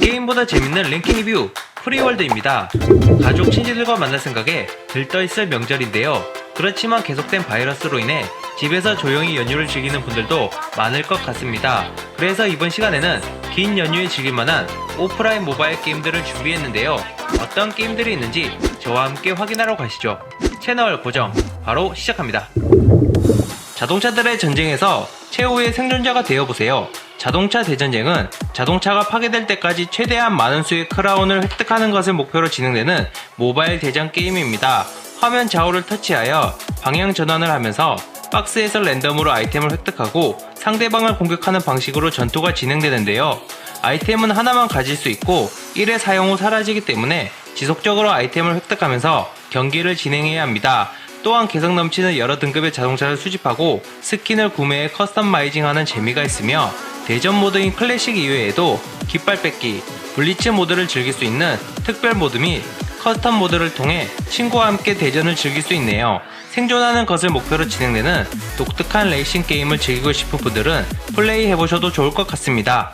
게임보다 재밌는 랭킹 리뷰 프리월드입니다. 가족 친지들과 만날 생각에 들떠있을 명절인데요. 그렇지만 계속된 바이러스로 인해 집에서 조용히 연휴를 즐기는 분들도 많을 것 같습니다. 그래서 이번 시간에는 긴 연휴에 즐길 만한 오프라인 모바일 게임들을 준비했는데요. 어떤 게임들이 있는지 저와 함께 확인하러 가시죠. 채널 고정 바로 시작합니다. 자동차들의 전쟁에서 최후의 생존자가 되어보세요. 자동차 대전쟁은 자동차가 파괴될 때까지 최대한 많은 수의 크라운을 획득하는 것을 목표로 진행되는 모바일 대전 게임입니다. 화면 좌우를 터치하여 방향 전환을 하면서 박스에서 랜덤으로 아이템을 획득하고 상대방을 공격하는 방식으로 전투가 진행되는데요. 아이템은 하나만 가질 수 있고 1회 사용 후 사라지기 때문에 지속적으로 아이템을 획득하면서 경기를 진행해야 합니다. 또한 개성 넘치는 여러 등급의 자동차를 수집하고 스킨을 구매해 커스터마이징하는 재미가 있으며 대전 모드인 클래식 이외에도 깃발 뺏기, 블리츠 모드를 즐길 수 있는 특별 모드 및 커스텀 모드를 통해 친구와 함께 대전을 즐길 수 있네요. 생존하는 것을 목표로 진행되는 독특한 레이싱 게임을 즐기고 싶은 분들은 플레이 해보셔도 좋을 것 같습니다.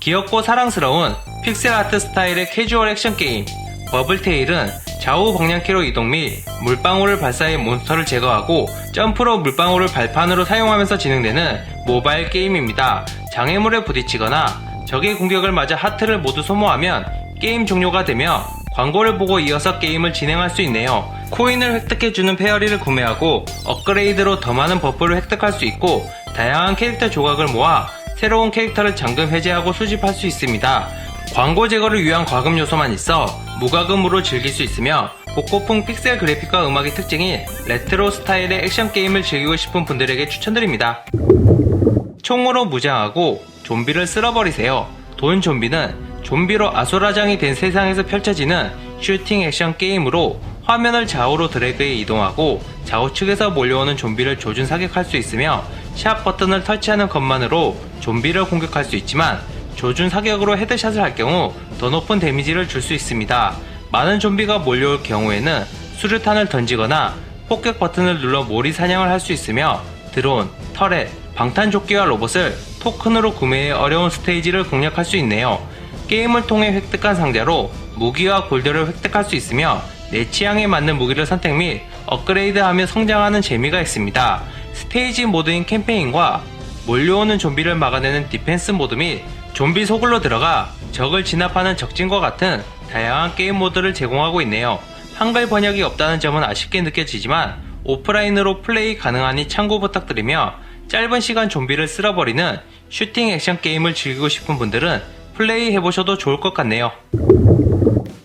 귀엽고 사랑스러운 픽셀 아트 스타일의 캐주얼 액션 게임 버블테일은 좌우 방향키로 이동 및 물방울을 발사해 몬스터를 제거하고 점프로 물방울을 발판으로 사용하면서 진행되는 모바일 게임입니다. 장애물에 부딪히거나 적의 공격을 맞아 하트를 모두 소모하면 게임 종료가 되며 광고를 보고 이어서 게임을 진행할 수 있네요. 코인을 획득해주는 페어리를 구매하고 업그레이드로 더 많은 버프를 획득할 수 있고 다양한 캐릭터 조각을 모아 새로운 캐릭터를 잠금 해제하고 수집할 수 있습니다. 광고 제거를 위한 과금 요소만 있어 무과금으로 즐길 수 있으며 복고풍 픽셀 그래픽과 음악의 특징인 레트로 스타일의 액션 게임을 즐기고 싶은 분들에게 추천드립니다. 총으로 무장하고 좀비를 쓸어버리세요. 돈 좀비는 좀비로 아수라장이 된 세상에서 펼쳐지는 슈팅 액션 게임으로 화면을 좌우로 드래그해 이동하고 좌우측에서 몰려오는 좀비를 조준 사격할 수 있으며 샵 버튼을 터치하는 것만으로 좀비를 공격할 수 있지만 조준 사격으로 헤드샷을 할 경우 더 높은 데미지를 줄 수 있습니다. 많은 좀비가 몰려올 경우에는 수류탄을 던지거나 폭격 버튼을 눌러 몰이 사냥을 할 수 있으며 드론, 터렛, 방탄조끼와 로봇을 토큰으로 구매해 어려운 스테이지를 공략할 수 있네요. 게임을 통해 획득한 상자로 무기와 골드를 획득할 수 있으며 내 취향에 맞는 무기를 선택 및 업그레이드하며 성장하는 재미가 있습니다. 스테이지 모드인 캠페인과 몰려오는 좀비를 막아내는 디펜스 모드 및 좀비 소굴로 들어가 적을 진압하는 적진과 같은 다양한 게임 모드를 제공하고 있네요. 한글 번역이 없다는 점은 아쉽게 느껴지지만 오프라인으로 플레이 가능하니 참고 부탁드리며 짧은 시간 좀비를 쓸어버리는 슈팅 액션 게임을 즐기고 싶은 분들은 플레이 해보셔도 좋을 것 같네요.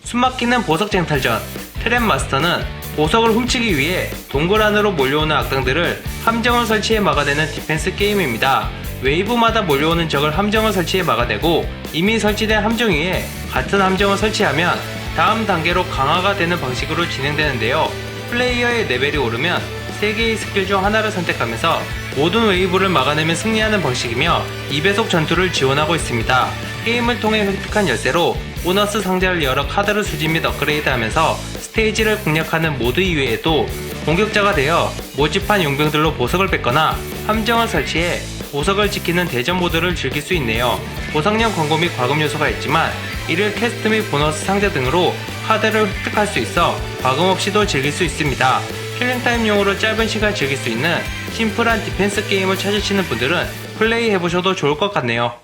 숨막히는 보석 쟁탈전 트랩 마스터는 보석을 훔치기 위해 동굴 안으로 몰려오는 악당들을 함정을 설치해 막아내는 디펜스 게임입니다. 웨이브마다 몰려오는 적을 함정을 설치해 막아내고 이미 설치된 함정 위에 같은 함정을 설치하면 다음 단계로 강화가 되는 방식으로 진행되는데요. 플레이어의 레벨이 오르면 3개의 스킬 중 하나를 선택하면서 모든 웨이브를 막아내면 승리하는 방식이며 2배속 전투를 지원하고 있습니다. 게임을 통해 획득한 열쇠로 보너스 상자를 열어 카드를 수집 및 업그레이드 하면서 스테이지를 공략하는 모드 이외에도 공격자가 되어 모집한 용병들로 보석을 뺏거나 함정을 설치해 보석을 지키는 대전 모드를 즐길 수 있네요. 보상형 광고 및 과금 요소가 있지만 이를 퀘스트 및 보너스 상자 등으로 카드를 획득할 수 있어 과금 없이도 즐길 수 있습니다. 킬링타임용으로 짧은 시간 즐길 수 있는 심플한 디펜스 게임을 찾으시는 분들은 플레이 해보셔도 좋을 것 같네요.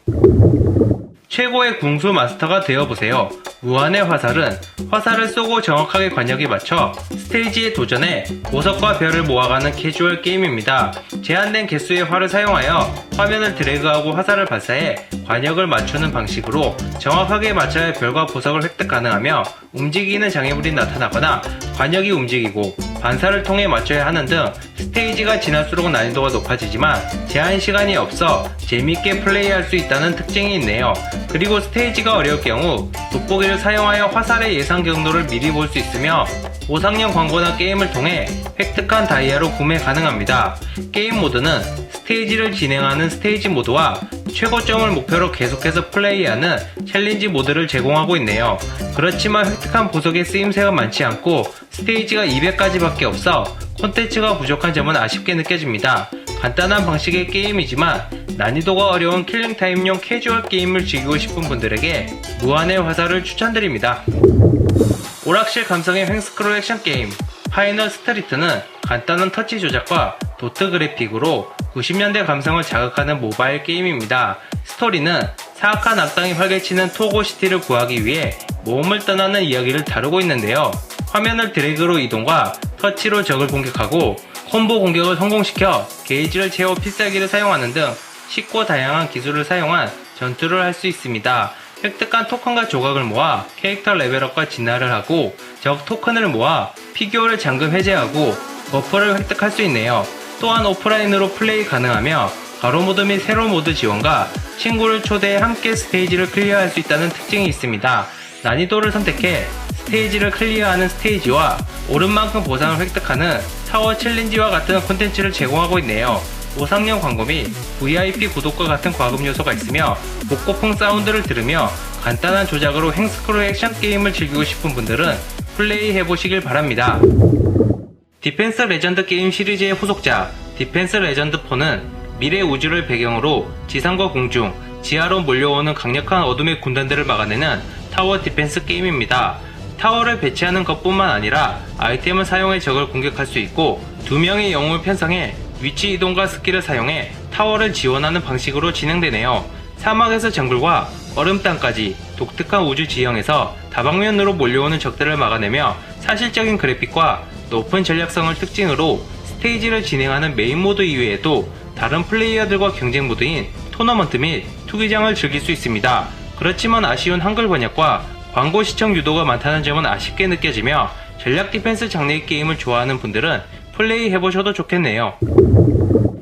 최고의 궁수 마스터가 되어보세요. 무한의 화살은 화살을 쏘고 정확하게 관역에 맞춰 스테이지에 도전해 보석과 별을 모아가는 캐주얼 게임입니다. 제한된 개수의 활을 사용하여 화면을 드래그하고 화살을 발사해 관역을 맞추는 방식으로 정확하게 맞춰야 별과 보석을 획득 가능하며 움직이는 장애물이 나타나거나 관역이 움직이고 반사를 통해 맞춰야 하는 등 스테이지가 지날수록 난이도가 높아지지만 제한 시간이 없어 재밌게 플레이할 수 있다는 특징이 있네요. 그리고 스테이지가 어려울 경우 돋보기를 사용하여 화살의 예상 경로를 미리 볼 수 있으며 보상형 광고나 게임을 통해 획득한 다이아로 구매 가능합니다. 게임 모드는 스테이지를 진행하는 스테이지 모드와 최고점을 목표로 계속해서 플레이하는 챌린지 모드를 제공하고 있네요. 그렇지만 획득한 보석의 쓰임새가 많지 않고 스테이지가 200가지밖에 없어 콘텐츠가 부족한 점은 아쉽게 느껴집니다. 간단한 방식의 게임이지만 난이도가 어려운 킬링타임용 캐주얼 게임을 즐기고 싶은 분들에게 무한의 화살을 추천드립니다. 오락실 감성의 횡스크롤 액션 게임 파이널 스트리트는 간단한 터치 조작과 도트 그래픽으로 90년대 감성을 자극하는 모바일 게임입니다. 스토리는 사악한 악당이 활개치는 토고시티를 구하기 위해 모험을 떠나는 이야기를 다루고 있는데요. 화면을 드래그로 이동과 터치로 적을 공격하고 콤보 공격을 성공시켜 게이지를 채워 필살기를 사용하는 등 쉽고 다양한 기술을 사용한 전투를 할 수 있습니다. 획득한 토큰과 조각을 모아 캐릭터 레벨업과 진화를 하고 적 토큰을 모아 피규어를 잠금 해제하고 버퍼를 획득할 수 있네요. 또한 오프라인으로 플레이 가능하며 가로 모드 및 세로 모드 지원과 친구를 초대해 함께 스테이지를 클리어할 수 있다는 특징이 있습니다. 난이도를 선택해 스테이지를 클리어하는 스테이지와 오른만큼 보상을 획득하는 타워 챌린지와 같은 콘텐츠를 제공하고 있네요. 보상용 광고 및 VIP 구독과 같은 과금 요소가 있으며 복고풍 사운드를 들으며 간단한 조작으로 행스크롤 액션 게임을 즐기고 싶은 분들은 플레이 해 보시길 바랍니다. 디펜스 레전드 게임 시리즈의 후속작 디펜스 레전드 4는 미래 우주를 배경으로 지상과 공중, 지하로 몰려오는 강력한 어둠의 군단들을 막아내는 타워 디펜스 게임입니다. 타워를 배치하는 것뿐만 아니라 아이템을 사용해 적을 공격할 수 있고 두 명의 영웅을 편성해 위치 이동과 스킬을 사용해 타워를 지원하는 방식으로 진행되네요. 사막에서 정글과 얼음 땅까지 독특한 우주 지형에서 다방면으로 몰려오는 적들을 막아내며 사실적인 그래픽과 높은 전략성을 특징으로 스테이지를 진행하는 메인 모드 이외에도 다른 플레이어들과 경쟁 모드인 토너먼트 및 투기장을 즐길 수 있습니다. 그렇지만 아쉬운 한글 번역과 광고 시청 유도가 많다는 점은 아쉽게 느껴지며 전략 디펜스 장르의 게임을 좋아하는 분들은 플레이 해보셔도 좋겠네요.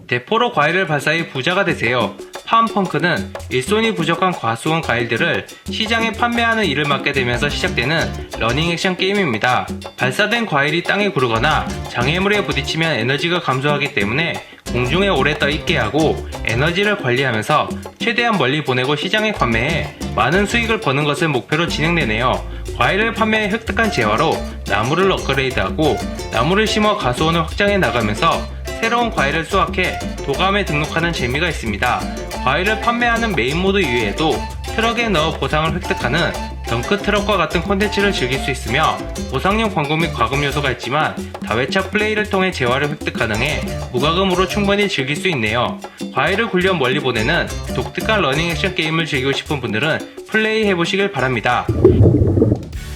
대포로 과일을 발사해 부자가 되세요. 팜펑크는 일손이 부족한 과수원 과일들을 시장에 판매하는 일을 맡게 되면서 시작되는 러닝 액션 게임입니다. 발사된 과일이 땅에 구르거나 장애물에 부딪히면 에너지가 감소하기 때문에 공중에 오래 떠 있게 하고 에너지를 관리하면서 최대한 멀리 보내고 시장에 판매해 많은 수익을 버는 것을 목표로 진행되네요. 과일을 판매해 획득한 재화로 나무를 업그레이드하고 나무를 심어 가수원을 확장해 나가면서 새로운 과일을 수확해 도감에 등록하는 재미가 있습니다. 과일을 판매하는 메인 모드 이외에도 트럭에 넣어 보상을 획득하는 덩크 트럭과 같은 콘텐츠를 즐길 수 있으며 보상용 광고 및 과금 요소가 있지만 다회차 플레이를 통해 재화를 획득 가능해 무과금으로 충분히 즐길 수 있네요. 과일을 굴려 멀리 보내는 독특한 러닝 액션 게임을 즐기고 싶은 분들은 플레이 해보시길 바랍니다.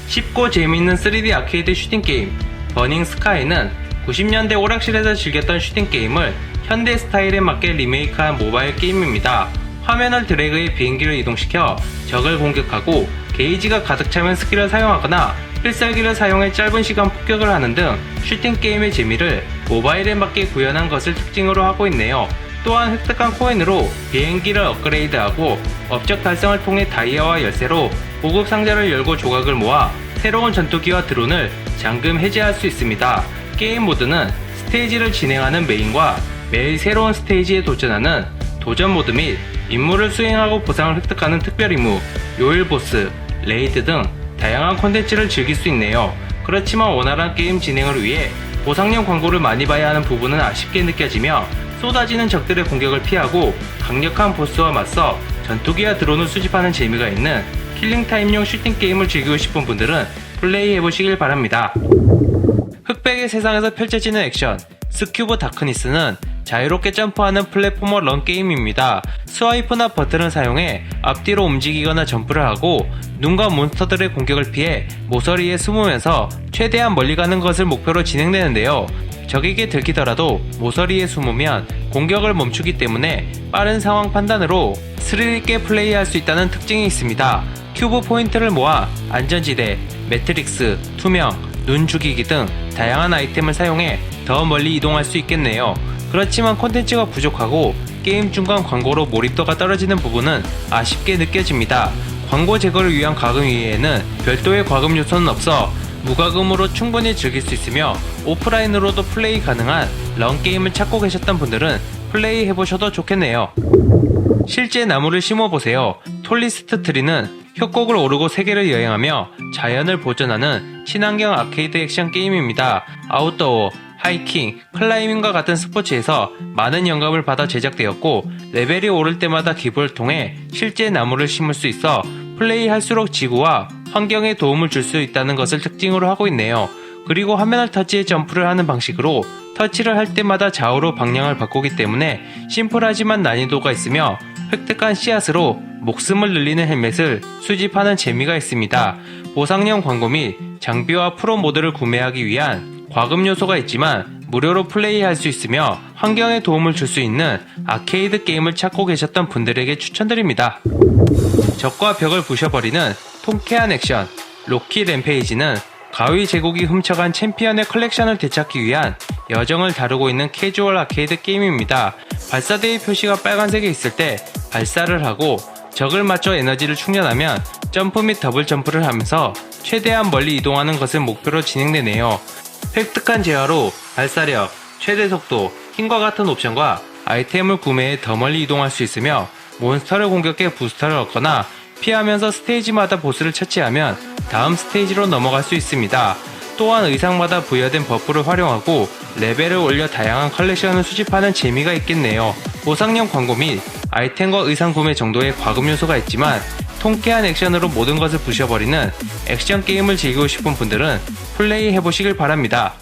쉽고 재미있는 3D 아케이드 슈팅 게임 버닝 스카이는 90년대 오락실에서 즐겼던 슈팅 게임을 현대 스타일에 맞게 리메이크한 모바일 게임입니다. 화면을 드래그해 비행기를 이동시켜 적을 공격하고 게이지가 가득 차면 스킬을 사용하거나 필살기를 사용해 짧은 시간 폭격을 하는 등 슈팅 게임의 재미를 모바일에 맞게 구현한 것을 특징으로 하고 있네요. 또한 획득한 코인으로 비행기를 업그레이드하고 업적 달성을 통해 다이아와 열쇠로 고급 상자를 열고 조각을 모아 새로운 전투기와 드론을 잠금 해제할 수 있습니다. 게임 모드는 스테이지를 진행하는 메인과 매일 새로운 스테이지에 도전하는 도전 모드 및 임무를 수행하고 보상을 획득하는 특별 임무, 요일 보스, 레이드 등 다양한 콘텐츠를 즐길 수 있네요. 그렇지만 원활한 게임 진행을 위해 보상용 광고를 많이 봐야 하는 부분은 아쉽게 느껴지며 쏟아지는 적들의 공격을 피하고 강력한 보스와 맞서 전투기와 드론을 수집하는 재미가 있는 킬링타임용 슈팅 게임을 즐기고 싶은 분들은 플레이 해보시길 바랍니다. 흑백의 세상에서 펼쳐지는 액션 스큐브 다크니스는 자유롭게 점프하는 플랫포머 런 게임입니다. 스와이프나 버튼을 사용해 앞뒤로 움직이거나 점프를 하고 눈과 몬스터들의 공격을 피해 모서리에 숨으면서 최대한 멀리 가는 것을 목표로 진행되는데요. 적에게 들키더라도 모서리에 숨으면 공격을 멈추기 때문에 빠른 상황 판단으로 스릴 있게 플레이할 수 있다는 특징이 있습니다. 큐브 포인트를 모아 안전지대, 매트릭스, 투명, 눈 죽이기 등 다양한 아이템을 사용해 더 멀리 이동할 수 있겠네요. 그렇지만 콘텐츠가 부족하고 게임 중간 광고로 몰입도가 떨어지는 부분은 아쉽게 느껴집니다. 광고 제거를 위한 과금 이외에는 별도의 과금 요소는 없어 무과금으로 충분히 즐길 수 있으며 오프라인으로도 플레이 가능한 런 게임을 찾고 계셨던 분들은 플레이 해보셔도 좋겠네요. 실제 나무를 심어보세요. 톨리스트 트리는 협곡을 오르고 세계를 여행하며 자연을 보존하는 친환경 아케이드 액션 게임입니다. 아웃도어, 하이킹, 클라이밍과 같은 스포츠에서 많은 영감을 받아 제작되었고 레벨이 오를 때마다 기부를 통해 실제 나무를 심을 수 있어 플레이할수록 지구와 환경에 도움을 줄 수 있다는 것을 특징으로 하고 있네요. 그리고 화면을 터치해 점프를 하는 방식으로 터치를 할 때마다 좌우로 방향을 바꾸기 때문에 심플하지만 난이도가 있으며 획득한 씨앗으로 목숨을 늘리는 헬멧을 수집하는 재미가 있습니다. 보상형 광고 및 장비와 프로 모드를 구매하기 위한 과금 요소가 있지만 무료로 플레이할 수 있으며 환경에 도움을 줄 수 있는 아케이드 게임을 찾고 계셨던 분들에게 추천드립니다. 적과 벽을 부셔버리는 통쾌한 액션 로키 램페이지는 가위 제국이 훔쳐간 챔피언의 컬렉션을 되찾기 위한 여정을 다루고 있는 캐주얼 아케이드 게임입니다. 발사대의 표시가 빨간색에 있을 때 발사를 하고 적을 맞춰 에너지를 충전하면 점프 및 더블 점프를 하면서 최대한 멀리 이동하는 것을 목표로 진행되네요. 획득한 재화로 발사력, 최대 속도, 힘과 같은 옵션과 아이템을 구매해 더 멀리 이동할 수 있으며 몬스터를 공격해 부스터를 얻거나 피하면서 스테이지마다 보스를 처치하면 다음 스테이지로 넘어갈 수 있습니다. 또한 의상마다 부여된 버프를 활용하고 레벨을 올려 다양한 컬렉션을 수집하는 재미가 있겠네요. 보상형 광고 및 아이템과 의상 구매 정도의 과금 요소가 있지만 통쾌한 액션으로 모든 것을 부셔버리는 액션 게임을 즐기고 싶은 분들은 플레이 해보시길 바랍니다.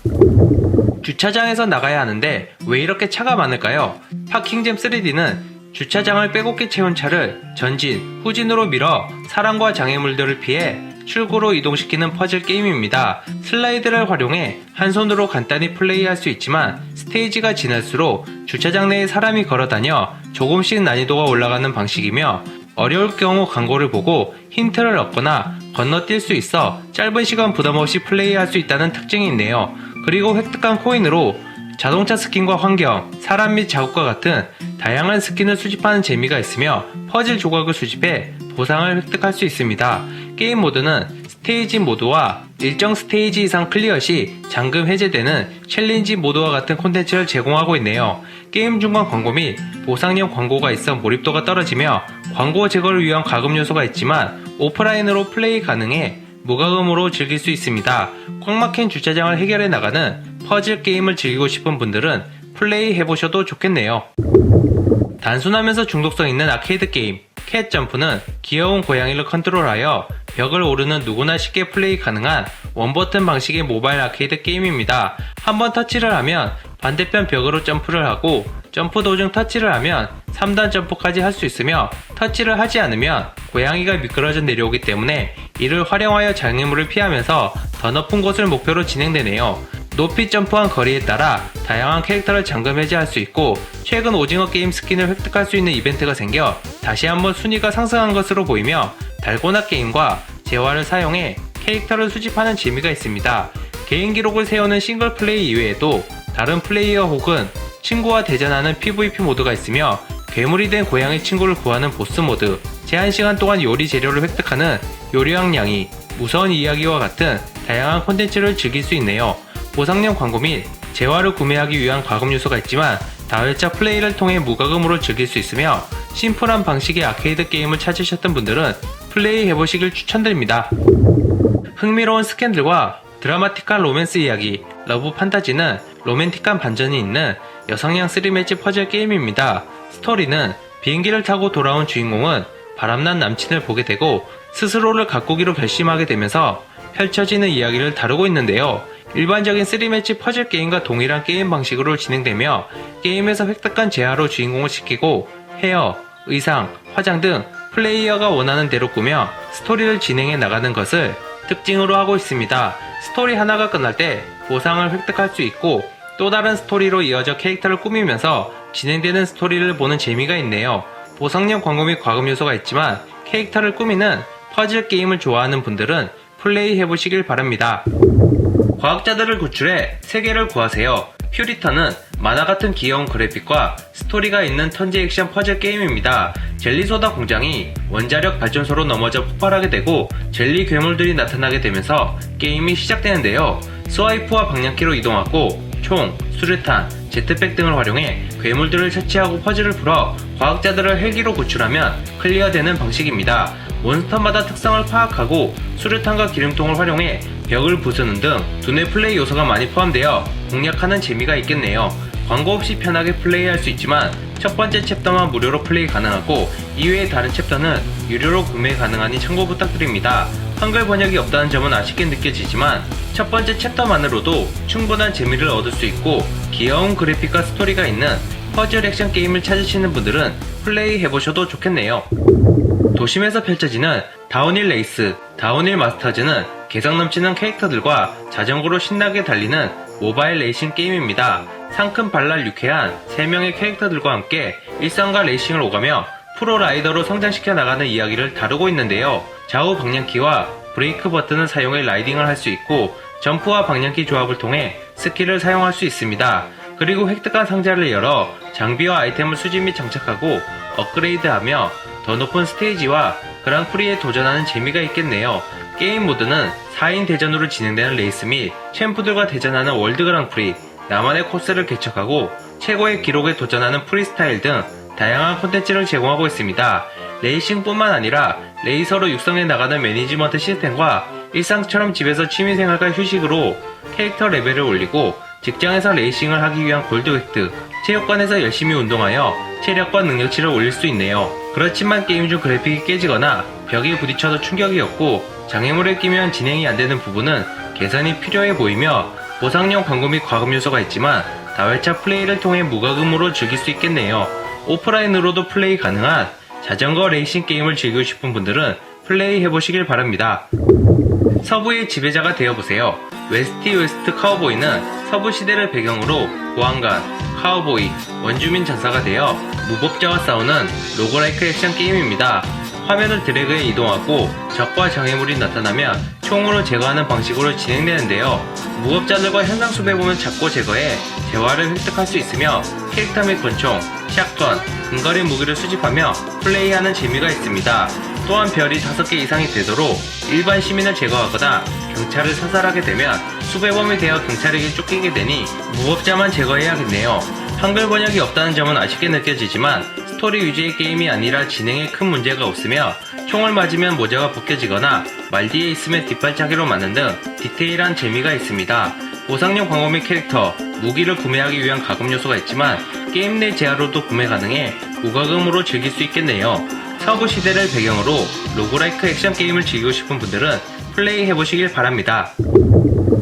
주차장에서 나가야 하는데 왜 이렇게 차가 많을까요? 파킹잼 3D는 주차장을 빼곡히 채운 차를 전진, 후진으로 밀어 사람과 장애물들을 피해 출구로 이동시키는 퍼즐 게임입니다. 슬라이드를 활용해 한 손으로 간단히 플레이할 수 있지만 스테이지가 지날수록 주차장 내에 사람이 걸어다녀 조금씩 난이도가 올라가는 방식이며 어려울 경우 광고를 보고 힌트를 얻거나 건너뛸 수 있어 짧은 시간 부담 없이 플레이할 수 있다는 특징이 있네요. 그리고 획득한 코인으로 자동차 스킨과 환경, 사람 및 자국과 같은 다양한 스킨을 수집하는 재미가 있으며 퍼즐 조각을 수집해 보상을 획득할 수 있습니다. 게임 모드는 스테이지 모드와 일정 스테이지 이상 클리어 시 잠금 해제되는 챌린지 모드와 같은 콘텐츠를 제공하고 있네요. 게임 중간 광고 및 보상형 광고가 있어 몰입도가 떨어지며 광고 제거를 위한 가금 요소가 있지만 오프라인으로 플레이 가능해 무과금으로 즐길 수 있습니다. 꽉 막힌 주차장을 해결해 나가는 퍼즐 게임을 즐기고 싶은 분들은 플레이 해보셔도 좋겠네요. 단순하면서 중독성 있는 아케이드 게임 캣 점프는 귀여운 고양이를 컨트롤하여 벽을 오르는 누구나 쉽게 플레이 가능한 원버튼 방식의 모바일 아케이드 게임입니다. 한번 터치를 하면 반대편 벽으로 점프를 하고 점프 도중 터치를 하면 3단 점프까지 할 수 있으며 터치를 하지 않으면 고양이가 미끄러져 내려오기 때문에 이를 활용하여 장애물을 피하면서 더 높은 곳을 목표로 진행되네요. 높이 점프한 거리에 따라 다양한 캐릭터를 잠금 해제할 수 있고 최근 오징어 게임 스킨을 획득할 수 있는 이벤트가 생겨 다시 한번 순위가 상승한 것으로 보이며 달고나 게임과 재화를 사용해 캐릭터를 수집하는 재미가 있습니다. 개인 기록을 세우는 싱글 플레이 이외에도 다른 플레이어 혹은 친구와 대전하는 PVP 모드가 있으며 괴물이 된 고양이 친구를 구하는 보스 모드, 제한 시간 동안 요리 재료를 획득하는 요리왕 양이, 무서운 이야기와 같은 다양한 콘텐츠를 즐길 수 있네요. 보상형 광고 및 재화를 구매하기 위한 과금 요소가 있지만 다회차 플레이를 통해 무과금으로 즐길 수 있으며 심플한 방식의 아케이드 게임을 찾으셨던 분들은 플레이 해보시길 추천드립니다. 흥미로운 스캔들과 드라마틱한 로맨스 이야기, 러브 판타지는 로맨틱한 반전이 있는 여성향 3매치 퍼즐 게임입니다. 스토리는 비행기를 타고 돌아온 주인공은 바람난 남친을 보게 되고 스스로를 가꾸기로 결심하게 되면서 펼쳐지는 이야기를 다루고 있는데요. 일반적인 3매치 퍼즐 게임과 동일한 게임 방식으로 진행되며 게임에서 획득한 재화로 주인공을 지키고 헤어, 의상, 화장 등 플레이어가 원하는 대로 꾸며 스토리를 진행해 나가는 것을 특징으로 하고 있습니다. 스토리 하나가 끝날 때 보상을 획득할 수 있고 또 다른 스토리로 이어져 캐릭터를 꾸미면서 진행되는 스토리를 보는 재미가 있네요. 보상형 광고 및 과금 요소가 있지만 캐릭터를 꾸미는 퍼즐 게임을 좋아하는 분들은 플레이 해 보시길 바랍니다. 과학자들을 구출해 세계를 구하세요. 퓨리터는 만화 같은 귀여운 그래픽과 스토리가 있는 턴제 액션 퍼즐 게임입니다. 젤리소다 공장이 원자력 발전소로 넘어져 폭발하게 되고 젤리 괴물들이 나타나게 되면서 게임이 시작되는데요. 스와이프와 방향키로 이동하고 총, 수류탄, 제트팩 등을 활용해 괴물들을 처치하고 퍼즐을 풀어 과학자들을 헬기로 구출하면 클리어되는 방식입니다. 몬스터마다 특성을 파악하고 수류탄과 기름통을 활용해 벽을 부수는 등 두뇌 플레이 요소가 많이 포함되어 공략하는 재미가 있겠네요. 광고 없이 편하게 플레이할 수 있지만 첫 번째 챕터만 무료로 플레이 가능하고 이외의 다른 챕터는 유료로 구매 가능하니 참고 부탁드립니다. 한글 번역이 없다는 점은 아쉽게 느껴지지만 첫 번째 챕터만으로도 충분한 재미를 얻을 수 있고 귀여운 그래픽과 스토리가 있는 퍼즐 액션 게임을 찾으시는 분들은 플레이 해보셔도 좋겠네요. 도심에서 펼쳐지는 다운힐 레이스, 다운힐 마스터즈는 개성 넘치는 캐릭터들과 자전거로 신나게 달리는 모바일 레이싱 게임입니다. 상큼 발랄 유쾌한 3명의 캐릭터들과 함께 일상과 레이싱을 오가며 프로 라이더로 성장시켜 나가는 이야기를 다루고 있는데요. 좌우 방향키와 브레이크 버튼을 사용해 라이딩을 할 수 있고 점프와 방향키 조합을 통해 스킬을 사용할 수 있습니다. 그리고 획득한 상자를 열어 장비와 아이템을 수집 및 장착하고 업그레이드하며 더 높은 스테이지와 그랑프리에 도전하는 재미가 있겠네요. 게임 모드는 4인 대전으로 진행되는 레이스 및 챔프들과 대전하는 월드 그랑프리, 나만의 코스를 개척하고 최고의 기록에 도전하는 프리스타일 등 다양한 콘텐츠를 제공하고 있습니다. 레이싱뿐만 아니라 레이서로 육성해 나가는 매니지먼트 시스템과 일상처럼 집에서 취미생활과 휴식으로 캐릭터 레벨을 올리고 직장에서 레이싱을 하기 위한 골드 획득, 체육관에서 열심히 운동하여 체력과 능력치를 올릴 수 있네요. 그렇지만 게임 중 그래픽이 깨지거나 벽에 부딪혀도 충격이 없고 장애물에 끼면 진행이 안 되는 부분은 개선이 필요해 보이며 보상용 광고 및 과금 요소가 있지만 다회차 플레이를 통해 무과금으로 즐길 수 있겠네요. 오프라인으로도 플레이 가능한 자전거 레이싱 게임을 즐기고 싶은 분들은 플레이 해보시길 바랍니다. 서부의 지배자가 되어보세요. 웨스티 웨스트 카우보이는 서부 시대를 배경으로 보안관, 카우보이, 원주민 전사가 되어 무법자와 싸우는 로그라이크 액션 게임입니다. 화면을 드래그해 이동하고 적과 장애물이 나타나면 총으로 제거하는 방식으로 진행되는데요. 무법자들과 현상 수배범을 잡고 제거해 재화를 획득할 수 있으며 캐릭터 및 권총, 샷건, 근거리 무기를 수집하며 플레이하는 재미가 있습니다. 또한 별이 5개 이상이 되도록 일반 시민을 제거하거나 경찰을 사살하게 되면 수배범이 되어 경찰에게 쫓기게 되니 무법자만 제거해야겠네요. 한글 번역이 없다는 점은 아쉽게 느껴지지만 스토리 위주의 게임이 아니라 진행에 큰 문제가 없으며 총을 맞으면 모자가 벗겨지거나 말 뒤에 있으면 뒷발차기로 맞는 등 디테일한 재미가 있습니다. 보상용 광고 및 캐릭터, 무기를 구매하기 위한 가금 요소가 있지만 게임 내 제한으로도 구매 가능해 무과금으로 즐길 수 있겠네요. 서부 시대를 배경으로 로그라이크 액션 게임을 즐기고 싶은 분들은 플레이 해보시길 바랍니다.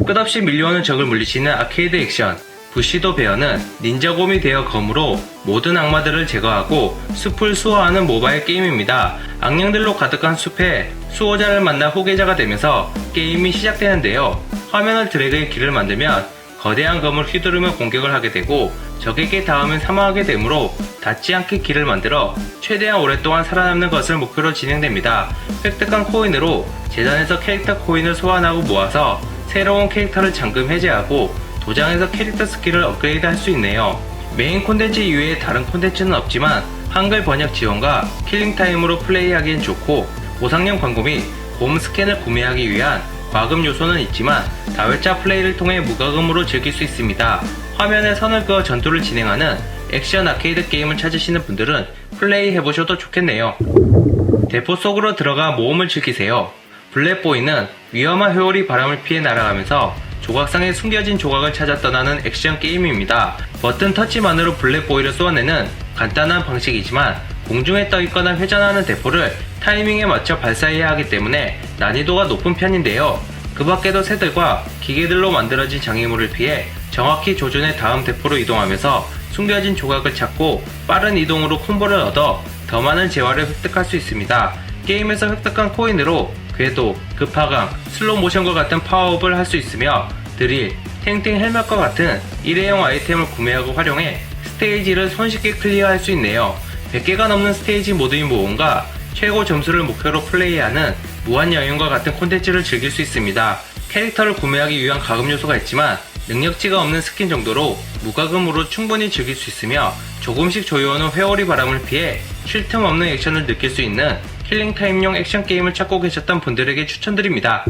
끝없이 밀려오는 적을 물리치는 아케이드 액션 부시도 베어는 닌자곰이 되어 검으로 모든 악마들을 제거하고 숲을 수호하는 모바일 게임입니다. 악령들로 가득한 숲에 수호자를 만나 호계자가 되면서 게임이 시작되는데요. 화면을 드래그해 길을 만들면 거대한 검을 휘두르며 공격을 하게 되고 적에게 닿으면 사망하게 되므로 닿지 않게 길을 만들어 최대한 오랫동안 살아남는 것을 목표로 진행됩니다. 획득한 코인으로 재단에서 캐릭터 코인을 소환하고 모아서 새로운 캐릭터를 잠금 해제하고 도장에서 캐릭터 스킬을 업그레이드 할 수 있네요. 메인 콘텐츠 이외에 다른 콘텐츠는 없지만 한글 번역 지원과 킬링타임으로 플레이하기엔 좋고 보상용 광고 및봄 스캔을 구매하기 위한 과금 요소는 있지만 다회차 플레이를 통해 무과금으로 즐길 수 있습니다. 화면에 선을 그어 전투를 진행하는 액션 아케이드 게임을 찾으시는 분들은 플레이 해보셔도 좋겠네요. 대포 속으로 들어가 모험을 즐기세요. 블랙보이는 위험한 회오리 바람을 피해 날아가면서 조각상에 숨겨진 조각을 찾아 떠나는 액션 게임입니다. 버튼 터치만으로 블랙보이를 쏘아내는 간단한 방식이지만 공중에 떠 있거나 회전하는 대포를 타이밍에 맞춰 발사해야 하기 때문에 난이도가 높은 편인데요. 그 밖에도 새들과 기계들로 만들어진 장애물을 피해 정확히 조준해 다음 대포로 이동하면서 숨겨진 조각을 찾고 빠른 이동으로 콤보를 얻어 더 많은 재화를 획득할 수 있습니다. 게임에서 획득한 코인으로 궤도, 급하강, 슬로우 모션과 같은 파워업을 할 수 있으며 드릴, 탱탱 헬멧과 같은 일회용 아이템을 구매하고 활용해 스테이지를 손쉽게 클리어할 수 있네요. 100개가 넘는 스테이지 모드인 모험과 최고 점수를 목표로 플레이하는 무한 여행과 같은 콘텐츠를 즐길 수 있습니다. 캐릭터를 구매하기 위한 가금 요소가 있지만 능력치가 없는 스킨 정도로 무과금으로 충분히 즐길 수 있으며 조금씩 조여오는 회오리 바람을 피해 쉴 틈 없는 액션을 느낄 수 있는 킬링타임용 액션 게임을 찾고 계셨던 분들에게 추천드립니다.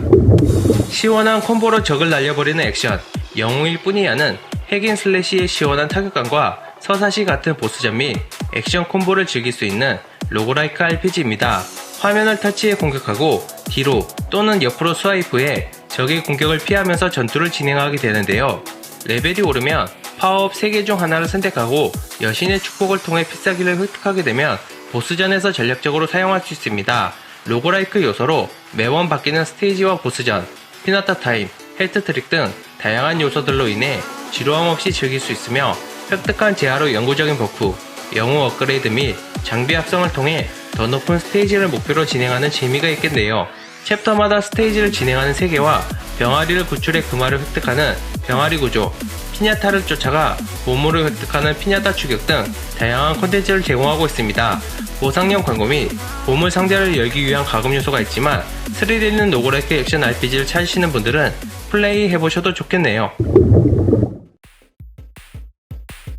시원한 콤보로 적을 날려버리는 액션 영웅일 뿐이야는 핵인 슬래시의 시원한 타격감과 서사시 같은 보스전 및 액션 콤보를 즐길 수 있는 로그라이크 RPG입니다. 화면을 터치해 공격하고 뒤로 또는 옆으로 스와이프해 적의 공격을 피하면서 전투를 진행하게 되는데요. 레벨이 오르면 파워업 3개 중 하나를 선택하고 여신의 축복을 통해 필살기를 획득하게 되면 보스전에서 전략적으로 사용할 수 있습니다. 로고라이크 요소로 매번 바뀌는 스테이지와 보스전, 피나타 타임, 헬트 트릭 등 다양한 요소들로 인해 지루함 없이 즐길 수 있으며 획득한 재화로 영구적인 버프, 영웅 업그레이드 및 장비 합성을 통해 더 높은 스테이지를 목표로 진행하는 재미가 있겠네요. 챕터마다 스테이지를 진행하는 세계와 병아리를 구출해 금화를 획득하는 병아리 구조, 피냐타를 쫓아가 보물을 획득하는 피냐타 추격 등 다양한 콘텐츠를 제공하고 있습니다. 보상형 광고 및 보물 상자를 열기 위한 가금 요소가 있지만 스릴 있는 노고레크 액션 RPG를 찾으시는 분들은 플레이 해보셔도 좋겠네요.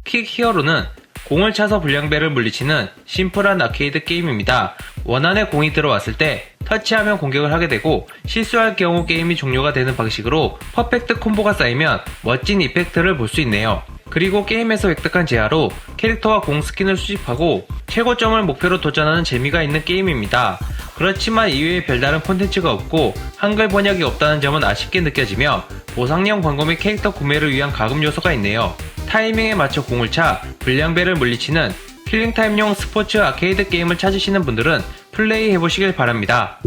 킥 히어로는 공을 차서 불량배를 물리치는 심플한 아케이드 게임입니다. 원안에 공이 들어왔을 때 터치하면 공격을 하게 되고 실수할 경우 게임이 종료가 되는 방식으로 퍼펙트 콤보가 쌓이면 멋진 이펙트를 볼 수 있네요. 그리고 게임에서 획득한 재화로 캐릭터와 공 스킨을 수집하고 최고점을 목표로 도전하는 재미가 있는 게임입니다. 그렇지만 이외에 별다른 콘텐츠가 없고 한글 번역이 없다는 점은 아쉽게 느껴지며 보상형 광고 및 캐릭터 구매를 위한 가금 요소가 있네요. 타이밍에 맞춰 공을 차 불량배를 물리치는 킬링타임용 스포츠 아케이드 게임을 찾으시는 분들은 플레이 해보시길 바랍니다.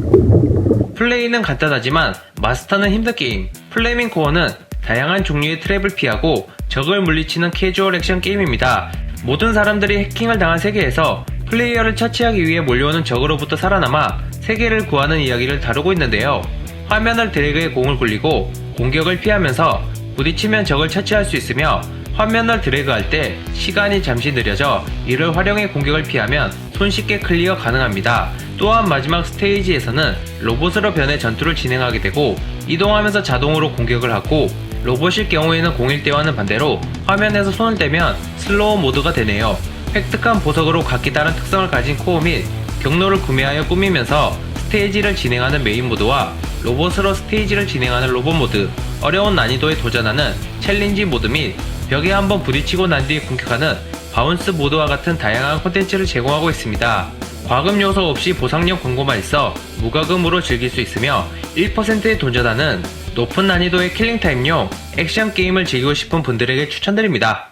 플레이는 간단하지만 마스터는 힘든 게임. 플레밍 코어는 다양한 종류의 트랩을 피하고 적을 물리치는 캐주얼 액션 게임입니다. 모든 사람들이 해킹을 당한 세계에서 플레이어를 처치하기 위해 몰려오는 적으로부터 살아남아 세계를 구하는 이야기를 다루고 있는데요. 화면을 드래그해 공을 굴리고 공격을 피하면서 부딪히면 적을 처치할 수 있으며 화면을 드래그할 때 시간이 잠시 느려져 이를 활용해 공격을 피하면 손쉽게 클리어 가능합니다. 또한 마지막 스테이지에서는 로봇으로 변해 전투를 진행하게 되고 이동하면서 자동으로 공격을 하고 로봇일 경우에는 공일 때와는 반대로 화면에서 손을 떼면 슬로우 모드가 되네요. 획득한 보석으로 각기 다른 특성을 가진 코어 및 경로를 구매하여 꾸미면서 스테이지를 진행하는 메인 모드와 로봇으로 스테이지를 진행하는 로봇 모드, 어려운 난이도에 도전하는 챌린지 모드 및 벽에 한번 부딪히고 난 뒤에 공격하는 바운스 모드와 같은 다양한 콘텐츠를 제공하고 있습니다. 과금 요소 없이 보상형 광고만 있어 무과금으로 즐길 수 있으며 1%에 도전하는 높은 난이도의 킬링타임용 액션 게임을 즐기고 싶은 분들에게 추천드립니다.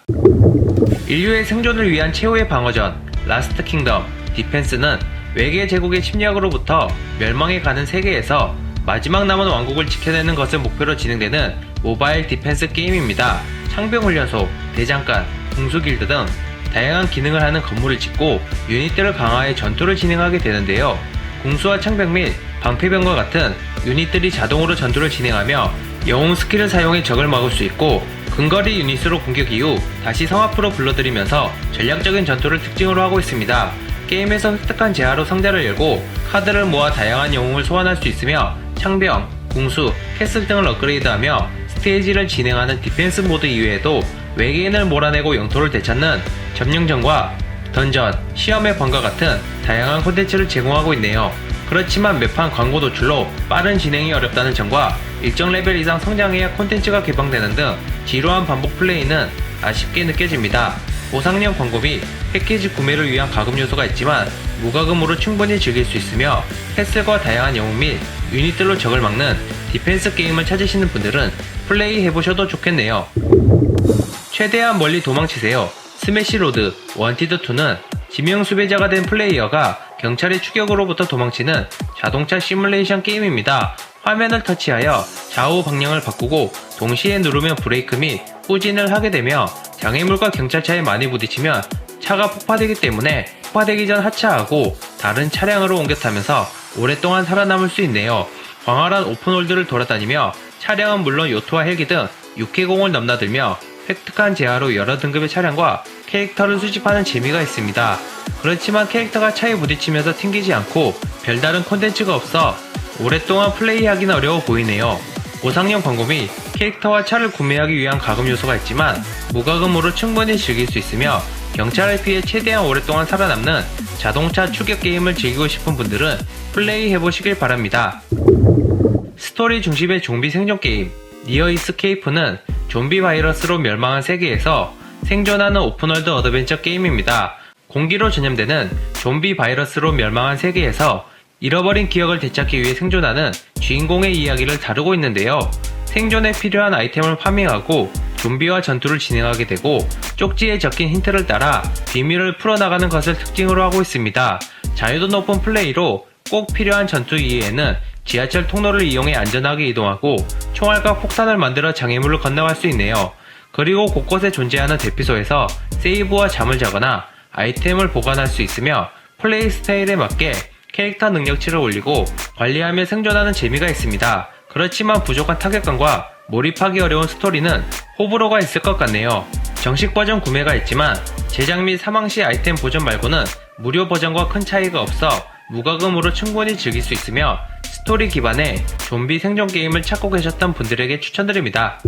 인류의 생존을 위한 최후의 방어전 라스트 킹덤 디펜스는 외계 제국의 침략으로부터 멸망해 가는 세계에서 마지막 남은 왕국을 지켜내는 것을 목표로 진행되는 모바일 디펜스 게임입니다. 창병훈련소, 대장간, 궁수길드 등 다양한 기능을 하는 건물을 짓고 유닛들을 강화해 전투를 진행하게 되는데요. 궁수와 창병 및 방패병과 같은 유닛들이 자동으로 전투를 진행하며 영웅 스킬을 사용해 적을 막을 수 있고 근거리 유닛으로 공격 이후 다시 성 앞으로 불러들이면서 전략적인 전투를 특징으로 하고 있습니다. 게임에서 획득한 재화로 상자를 열고 카드를 모아 다양한 영웅을 소환할 수 있으며 창병, 궁수, 캐슬 등을 업그레이드하며 스테이지를 진행하는 디펜스 모드 이외에도 외계인을 몰아내고 영토를 되찾는 점령전과 던전, 시험의 방과 같은 다양한 콘텐츠를 제공하고 있네요. 그렇지만 매판 광고 노출로 빠른 진행이 어렵다는 점과 일정 레벨 이상 성장해야 콘텐츠가 개방되는 등 지루한 반복 플레이는 아쉽게 느껴집니다. 보상형 광고 및 패키지 구매를 위한 가금 요소가 있지만 무가금으로 충분히 즐길 수 있으며 패스과 다양한 영웅 및 유닛들로 적을 막는 디펜스 게임을 찾으시는 분들은 플레이 해보셔도 좋겠네요. 최대한 멀리 도망치세요. 스매시 로드 원티드 2는 지명 수배자가 된 플레이어가 경찰의 추격으로부터 도망치는 자동차 시뮬레이션 게임입니다. 화면을 터치하여 좌우 방향을 바꾸고 동시에 누르면 브레이크 및 후진을 하게 되며 장애물과 경찰차에 많이 부딪히면 차가 폭파되기 때문에 폭파되기 전 하차하고 다른 차량으로 옮겨 타면서 오랫동안 살아남을 수 있네요. 광활한 오픈홀드를 돌아다니며 차량은 물론 요트와 헬기 등 육해공을 넘나들며 획득한 재화로 여러 등급의 차량과 캐릭터를 수집하는 재미가 있습니다. 그렇지만 캐릭터가 차에 부딪히면서 튕기지 않고 별다른 콘텐츠가 없어 오랫동안 플레이하기는 어려워 보이네요. 보상형 광고 및 캐릭터와 차를 구매하기 위한 가금 요소가 있지만 무가금으로 충분히 즐길 수 있으며 경찰을 피해 최대한 오랫동안 살아남는 자동차 추격 게임을 즐기고 싶은 분들은 플레이 해보시길 바랍니다. 스토리 중심의 좀비 생존 게임 니어 이스케이프는 좀비 바이러스로 멸망한 세계에서 생존하는 오픈월드 어드벤처 게임입니다. 공기로 전염되는 좀비 바이러스로 멸망한 세계에서 잃어버린 기억을 되찾기 위해 생존하는 주인공의 이야기를 다루고 있는데요. 생존에 필요한 아이템을 파밍하고 좀비와 전투를 진행하게 되고 쪽지에 적힌 힌트를 따라 비밀을 풀어나가는 것을 특징으로 하고 있습니다. 자유도 높은 플레이로 꼭 필요한 전투 이후에는 지하철 통로를 이용해 안전하게 이동하고 총알과 폭탄을 만들어 장애물을 건너갈 수 있네요. 그리고 곳곳에 존재하는 대피소에서 세이브와 잠을 자거나 아이템을 보관할 수 있으며 플레이 스타일에 맞게 캐릭터 능력치를 올리고 관리하며 생존하는 재미가 있습니다. 그렇지만 부족한 타격감과 몰입하기 어려운 스토리는 호불호가 있을 것 같네요. 정식 버전 구매가 있지만 제작 및 사망 시 아이템 보전 말고는 무료 버전과 큰 차이가 없어 무과금으로 충분히 즐길 수 있으며 스토리 기반의 좀비 생존 게임을 찾고 계셨던 분들에게 추천드립니다.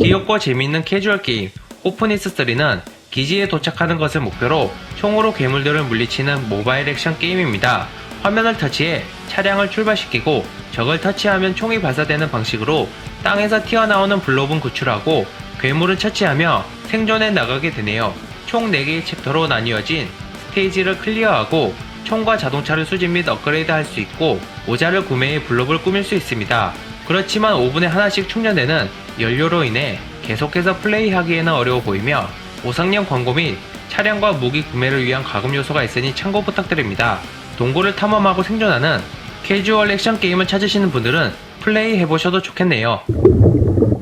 귀엽고 재미있는 캐주얼 게임 오프니스 3는 기지에 도착하는 것을 목표로 총으로 괴물들을 물리치는 모바일 액션 게임입니다. 화면을 터치해 차량을 출발시키고 적을 터치하면 총이 발사되는 방식으로 땅에서 튀어나오는 블록은 구출하고 괴물을 처치하며 생존해 나가게 되네요. 총 4개의 챕터로 나뉘어진 스테이지를 클리어하고 총과 자동차를 수집 및 업그레이드 할 수 있고 모자를 구매해 블록을 꾸밀 수 있습니다. 그렇지만 5분에 하나씩 충전되는 연료로 인해 계속해서 플레이하기에는 어려워 보이며 보상형 광고 및 차량과 무기 구매를 위한 가금 요소가 있으니 참고 부탁드립니다. 동굴을 탐험하고 생존하는 캐주얼 액션 게임을 찾으시는 분들은 플레이 해보셔도 좋겠네요.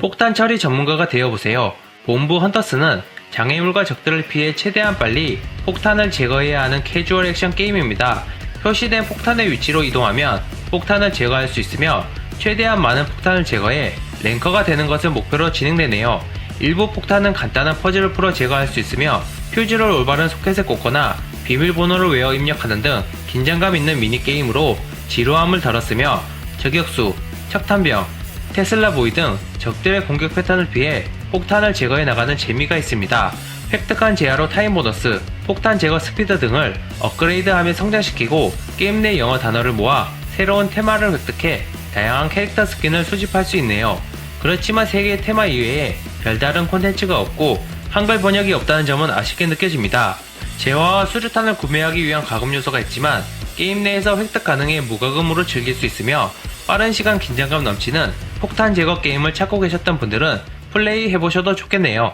폭탄 처리 전문가가 되어보세요. 본부 헌터스는 장애물과 적들을 피해 최대한 빨리 폭탄을 제거해야 하는 캐주얼 액션 게임입니다. 표시된 폭탄의 위치로 이동하면 폭탄을 제거할 수 있으며 최대한 많은 폭탄을 제거해 랭커가 되는 것을 목표로 진행되네요. 일부 폭탄은 간단한 퍼즐을 풀어 제거할 수 있으며 퓨즈를 올바른 소켓에 꽂거나 비밀번호를 외워 입력하는 등 긴장감 있는 미니게임으로 지루함을 덜었으며 저격수, 척탄병, 테슬라 보이 등 적들의 공격 패턴을 피해 폭탄을 제거해 나가는 재미가 있습니다. 획득한 재화로 타임 보너스, 폭탄 제거 스피드 등을 업그레이드하며 성장시키고 게임 내 영어 단어를 모아 새로운 테마를 획득해 다양한 캐릭터 스킨을 수집할 수 있네요. 그렇지만 세개의 테마 이외에 별다른 콘텐츠가 없고 한글 번역이 없다는 점은 아쉽게 느껴집니다. 재화와 수류탄을 구매하기 위한 가금 요소가 있지만 게임 내에서 획득 가능해 무과금으로 즐길 수 있으며 빠른 시간 긴장감 넘치는 폭탄 제거 게임을 찾고 계셨던 분들은 플레이 해보셔도 좋겠네요.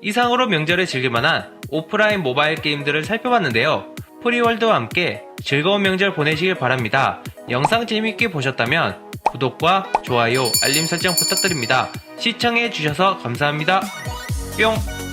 이상으로 명절에 즐길만한 오프라인 모바일 게임들을 살펴봤는데요. 프리월드와 함께 즐거운 명절 보내시길 바랍니다. 영상 재밌게 보셨다면 구독과 좋아요, 알림 설정 부탁드립니다. 시청해주셔서 감사합니다. 뿅!